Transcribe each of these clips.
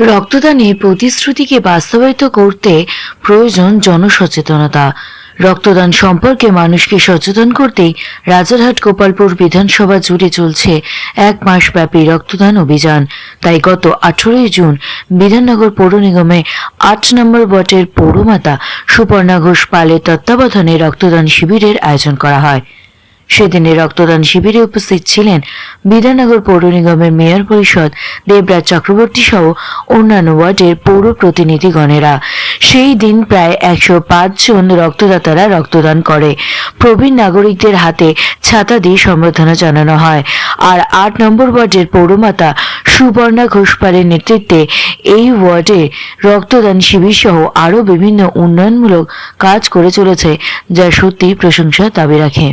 রক্তদানে প্রতিশ্রুতিকে বাস্তবায়িত করতে প্রয়োজন জনসচেতনতা। রক্তদান সম্পর্কে মানুষকে সচেতন করতেই রাজারহাট গোপালপুর বিধানসভা জুড়ে চলছে এক মাস ব্যাপী রক্তদান অভিযান। তাই গত আঠেরোই জুন বিধাননগর পৌর নিগমে আট নম্বর বটের পৌরমাতা সুপর্ণা ঘোষ পালের তত্ত্বাবধানে রক্তদান শিবিরের আয়োজন করা হয়। সেদিনে রক্তদান শিবিরে উপস্থিত ছিলেন বিধাননগর পৌর নিগমের মেয়র পরিষদ দেবরাজ চক্রবর্তী সহ অন্যান্য ওয়ার্ডের পৌর প্রতিনিধিগণেরা। সেই দিন প্রায় একশো পাঁচ জন রক্তদাতারা রক্তদান করে। প্রবীণ নাগরিকদের হাতে ছাতা দিয়ে সম্বর্ধনা জানানো হয়। আর আট নম্বর ওয়ার্ডের পৌরমাতা সুবর্ণা ঘোষপালের নেতৃত্বে এই ওয়ার্ডে রক্তদান শিবির সহ আরও বিভিন্ন উন্নয়নমূলক কাজ করে চলেছে, যা সত্যি প্রশংসার দাবি রাখে।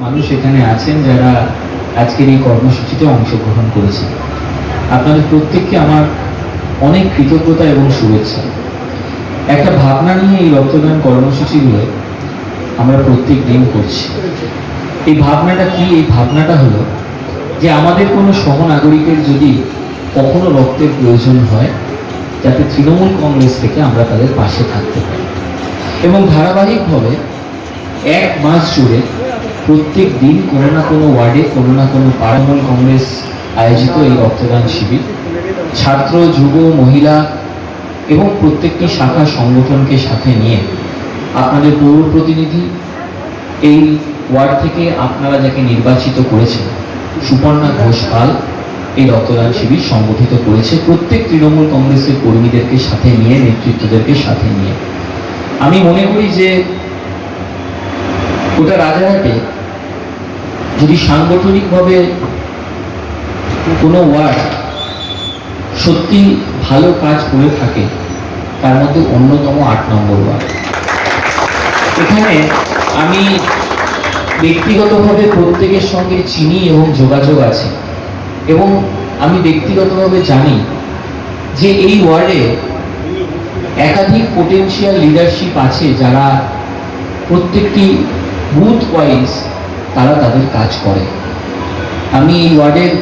মানুষ এখানে আছেন যারা আজকের এই কর্মসূচিতে অংশগ্রহণ করেছেন। আপনাদের প্রত্যেককে আমার অনেক কৃতজ্ঞতা এবং শুভেচ্ছা। একটা ভাবনা নিয়ে এই রক্তদান কর্মসূচিগুলো আমরা প্রত্যেক দিন করছি। এই ভাবনাটা কি? এই ভাবনাটা হলো যে আমাদের কোনো সহনাগরিকের যদি কখনো রক্তের প্রয়োজন হয়, যাতে তৃণমূল কংগ্রেস থেকে আমরা তাদের পাশে থাকতে পারি। এবং ধারাবাহিকভাবে এক মাস জুড়ে প্রত্যেক দিন কোনো না কোনো ওয়ার্ডে, কোনো না কোনো পাড়ামূল কংগ্রেস আয়োজিত এই রক্তদান শিবির। ছাত্র, যুব, মহিলা এবং প্রত্যেকটি শাখা সংগঠনকে সাথে নিয়ে আপনাদের পৌর প্রতিনিধি এই ওয়ার্ড থেকে আপনারা যাকে নির্বাচিত করেছেন, সুপর্ণা ঘোষ পাল এই রক্তদান শিবির সংগঠিত করেছে। প্রত্যেক তৃণমূল কংগ্রেসের কর্মীদেরকে সাথে নিয়ে, নেতৃত্বদেরকে সাথে নিয়ে। আমি মনে করি যে গোটা রাজারহাটে যদি সাংগঠনিকভাবে কোনো ওয়ার্ড সত্যি ভালো কাজ করে থাকে, তার মধ্যে অন্যতম আট নম্বর ওয়ার্ড। এখানে আমি ব্যক্তিগতভাবে প্রত্যেকের সঙ্গে চিনি এবং যোগাযোগ আছে এবং আমি ব্যক্তিগতভাবে জানি যে এই ওয়ার্ডে একাধিক পোটেনশিয়াল লিডারশিপ আছে যারা প্রত্যেকটি বুথ ওয়াইজ তারা তাদের কাজ করে। আমি এই ওয়ার্ডের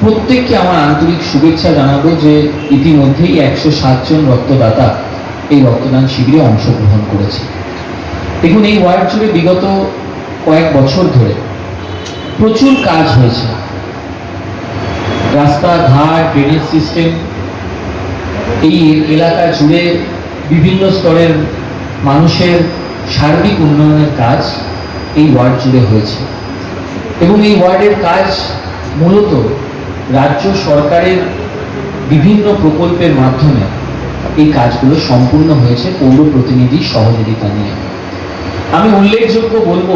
প্রত্যেককে আমার আন্তরিক শুভেচ্ছা জানাব যে ইতিমধ্যেই একশো সাতজন রক্তদাতা এই রক্তদান শিবিরে অংশগ্রহণ করেছে। দেখুন, এই ওয়ার্ড জুড়ে বিগত কয়েক বছর ধরে প্রচুর কাজ হয়েছে। রাস্তাঘাট ড্রেনেজ সিস্টেম এই এলাকা জুড়ে বিভিন্ন স্তরের মানুষের সার্বিক উন্নয়নের কাজ এই ওয়ার্ড জুড়ে হয়েছে। এবং এই ওয়ার্ডের কাজ মূলত রাজ্য সরকারের বিভিন্ন প্রকল্পের মাধ্যমে এই কাজগুলো সম্পূর্ণ হয়েছে পৌর প্রতিনিধি সহযোগিতা নিয়ে। আমি উল্লেখযোগ্য বলব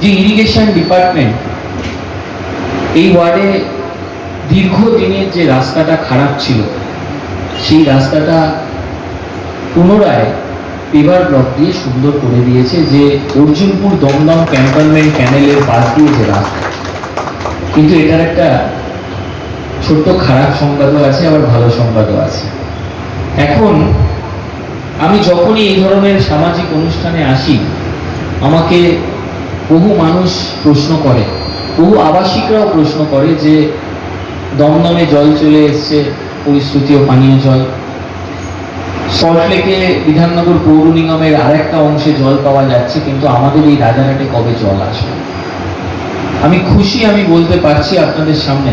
যে ইরিগেশন ডিপার্টমেন্ট এই ওয়ার্ডে দীর্ঘদিনের যে রাস্তাটা খারাপ ছিল, সেই রাস্তাটা পুনরায় পেভার ব্লক দিয়ে সুন্দর করে দিয়েছে যে অর্জুনপুর দমদম ক্যান্টনমেন্ট ক্যানেলের পাশ দিয়ে যে রাস্তা। কিন্তু এটার একটা ছোট্ট খারাপ সংবাদও আছে, আবার ভালো সংবাদও আছে। এখন, আমি যখনই এই ধরনের সামাজিক অনুষ্ঠানে আসি, আমাকে বহু মানুষ প্রশ্ন করে, বহু আবাসিকরাও প্রশ্ন করে যে দমদমে জল চলে এসছে, পরিশ্রুতি ও পানীয় জল। সল্টলেকে বিধাননগর পৌর নিগমের আরেকটা অংশে জল পাওয়া যাচ্ছে কিন্তু আমাদের এই রাজারহাটে কবে জল আসবে? আমি খুশি আমি বলতে পারছি আপনাদের সামনে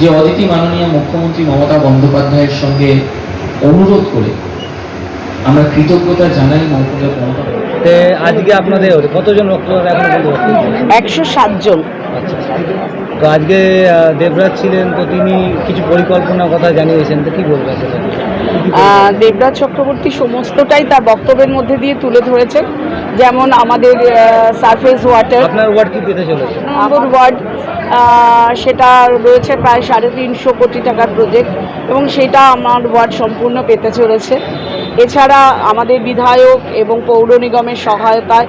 যে অদিতি মাননীয় মুখ্যমন্ত্রী মমতা বন্দ্যোপাধ্যায়ের সঙ্গে অনুরোধ করে আমরা কৃতজ্ঞতা জানাই মমতা আজকে আপনাদের কতজন রক্তদাতা এখন? একশো সাতজন। আচ্ছা। তো আজকে দেবরাজ ছিলেন তো তিনি কিছু পরিকল্পনার কথা জানিয়েছেন তো কি বলবেন দেবরাজ চক্রবর্তী সমস্তটাই তার বক্তব্যের মধ্যে দিয়ে তুলে ধরেছে যেমন আমাদের সারফেস ওয়াটার আপনার ওয়ার্ড কি পেতে চলেছে? আমার ওয়ার্ড সেটা রয়েছে প্রায় সাড়ে তিনশো কোটি টাকার প্রজেক্ট এবং সেটা আমার ওয়ার্ড সম্পূর্ণ পেতে চলেছে। এছাড়া আমাদের বিধায়ক এবং পৌর নিগমের সহায়তায়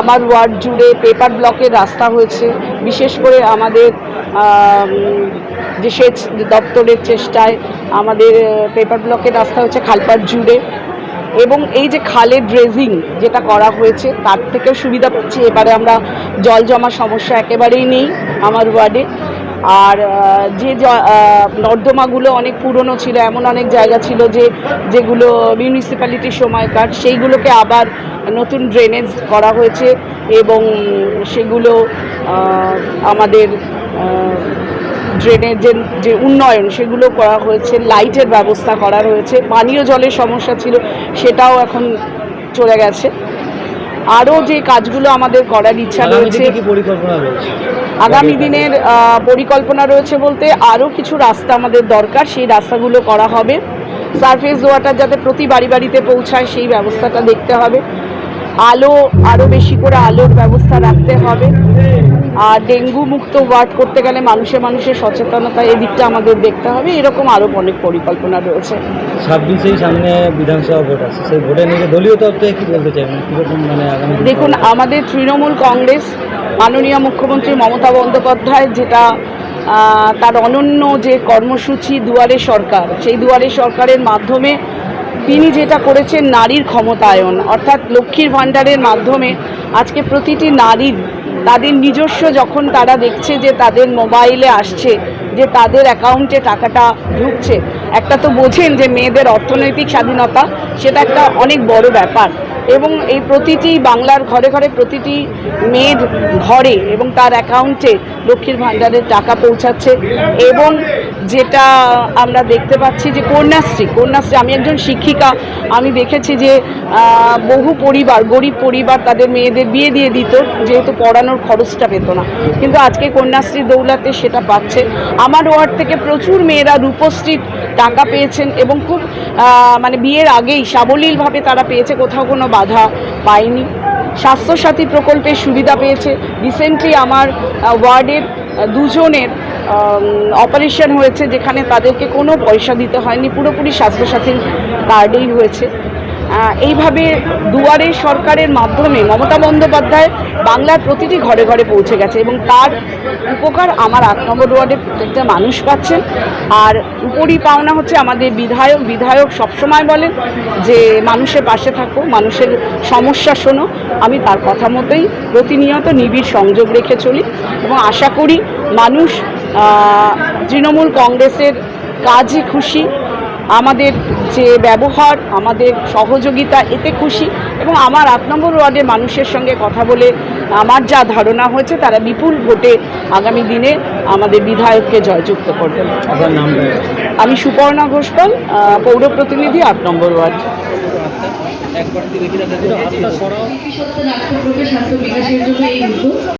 আমার ওয়ার্ড জুড়ে পেপার ব্লকের রাস্তা হয়েছে। বিশেষ করে আমাদের যে সেচ দপ্তরের চেষ্টায় আমাদের পেপার ব্লকের রাস্তা হচ্ছে খালপাট জুড়ে। এবং এই যে খালের ড্রেজিং যেটা করা হয়েছে, তার থেকেও সুবিধা পাচ্ছি। এবারে আমরা জল জমার সমস্যা একেবারেই নেই আমার ওয়ার্ডে। আর যে নর্দমাগুলো অনেক পুরনো ছিল, এমন অনেক জায়গা ছিল যে, যেগুলো মিউনিসিপ্যালিটির সময়কার, সেইগুলোকে আবার নতুন ড্রেনেজ করা হয়েছে এবং সেগুলো আমাদের ড্রেনের যে যে উন্নয়ন, সেগুলো করা হয়েছে লাইটের ব্যবস্থা করা রয়েছে পানীয় জলের সমস্যা ছিল, সেটাও এখন চলে গেছে। আরও যে কাজগুলো আমাদের করার ইচ্ছা রয়েছে আগামী দিনের পরিকল্পনা রয়েছে বলতে আরও কিছু রাস্তা আমাদের দরকার সেই রাস্তাগুলো করা হবে। সারফেস ওয়াটার যাতে প্রতি বাড়ি বাড়িতে পৌঁছায় সেই ব্যবস্থাটা দেখতে হবে। আলো আরও বেশি করে আলোর ব্যবস্থা রাখতে হবে। আর ডেঙ্গু মুক্ত ওয়ার্ড করতে গেলে মানুষে মানুষের সচেতনতা এই দিকটা আমাদের দেখতে হবে। এরকম আরও অনেক পরিকল্পনা রয়েছে। ছাব্বিশেই সামনে বিধানসভা ভোট আছে। সেই ভোটে নিয়ে দলীয় তরফ থেকে কি বলতে চাই কীরকম মানে দেখুন আমাদের তৃণমূল কংগ্রেস মাননীয় মুখ্যমন্ত্রী মমতা বন্দ্যোপাধ্যায় যেটা তার অনন্য যে কর্মসূচি দুয়ারে সরকার সেই দুয়ারে সরকারের মাধ্যমে তিনি যেটা করেছেন নারীর ক্ষমতায়ন, অর্থাৎ লক্ষ্মীর ভাণ্ডারের মাধ্যমে আজকে প্রতিটি নারীর তাদের নিজস্ব যখন তারা দেখছে যে তাদের মোবাইলে আসছে, যে তাদের অ্যাকাউন্টে টাকাটা ঢুকছে, একটা তো বোঝেন যে মেয়েদের অর্থনৈতিক স্বাধীনতা, সেটা একটা অনেক বড় ব্যাপার। এবং এই প্রতিটি বাংলার ঘরে ঘরে প্রতিটি মেয়ের ঘরে এবং তার অ্যাকাউন্টে লক্ষ্মীর ভাণ্ডারের টাকা পৌঁছাচ্ছে এবং যেটা আমরা দেখতে পাচ্ছি যে কন্যাশ্রী কন্যাশ্রী, আমি একজন শিক্ষিকা, আমি দেখেছি যে বহু পরিবার, গরিব পরিবার তাদের মেয়েদের বিয়ে দিয়ে দিত, যেহেতু পড়ানোর খরচটা পেত না। কিন্তু আজকে কন্যাশ্রী দৌলাতে সেটা পাচ্ছে। আমার ওয়ার্ড থেকে প্রচুর মেয়েরা রূপশ্রীর টাকা পেয়েছেন এবং খুব মানে বিয়ের আগেই সাবলীলভাবে তারা পেয়েছে, কোথাও কোনো বাধা পায়নি। স্বাস্থ্যসাথী প্রকল্পের সুবিধা পেয়েছে। রিসেন্টলি আমার ওয়ার্ডের দুজনের অপারেশন হয়েছে, যেখানে তাদেরকে কোনো পয়সা দিতে হয়নি, পুরোপুরি স্বাস্থ্যসাথীর কার্ডেই হয়েছে এইভাবে দুয়ারে সরকারের মাধ্যমে মমতা বন্দ্যোপাধ্যায় বাংলার প্রতিটি ঘরে ঘরে পৌঁছে গেছে এবং তার উপকার আমার আট নম্বর ওয়ার্ডে প্রত্যেকটা মানুষ পাচ্ছেন। আর উপরই পাওনা হচ্ছে আমাদের বিধায়ক বিধায়ক সবসময় বলেন যে মানুষের পাশে থাকো, মানুষের সমস্যা শোনো। আমি তার কথা মতোই প্রতিনিয়ত নিবিড় সংযোগ রেখে চলি এবং আশা করি মানুষ তৃণমূল কংগ্রেসের কাজে খুশি। আমাদের যে ব্যবহার আমাদের সহযোগিতা এতে খুশি এবং আমার আট নম্বর ওয়ার্ডের মানুষের সঙ্গে কথা বলে আমার যা ধারণা হয়েছে তারা বিপুল ভোটে আগামী দিনে আমাদের বিধায়ককে জয়যুক্ত করবেন আমি সুপর্ণা ঘোষপাল পৌর প্রতিনিধি আট নম্বর ওয়ার্ড। একবার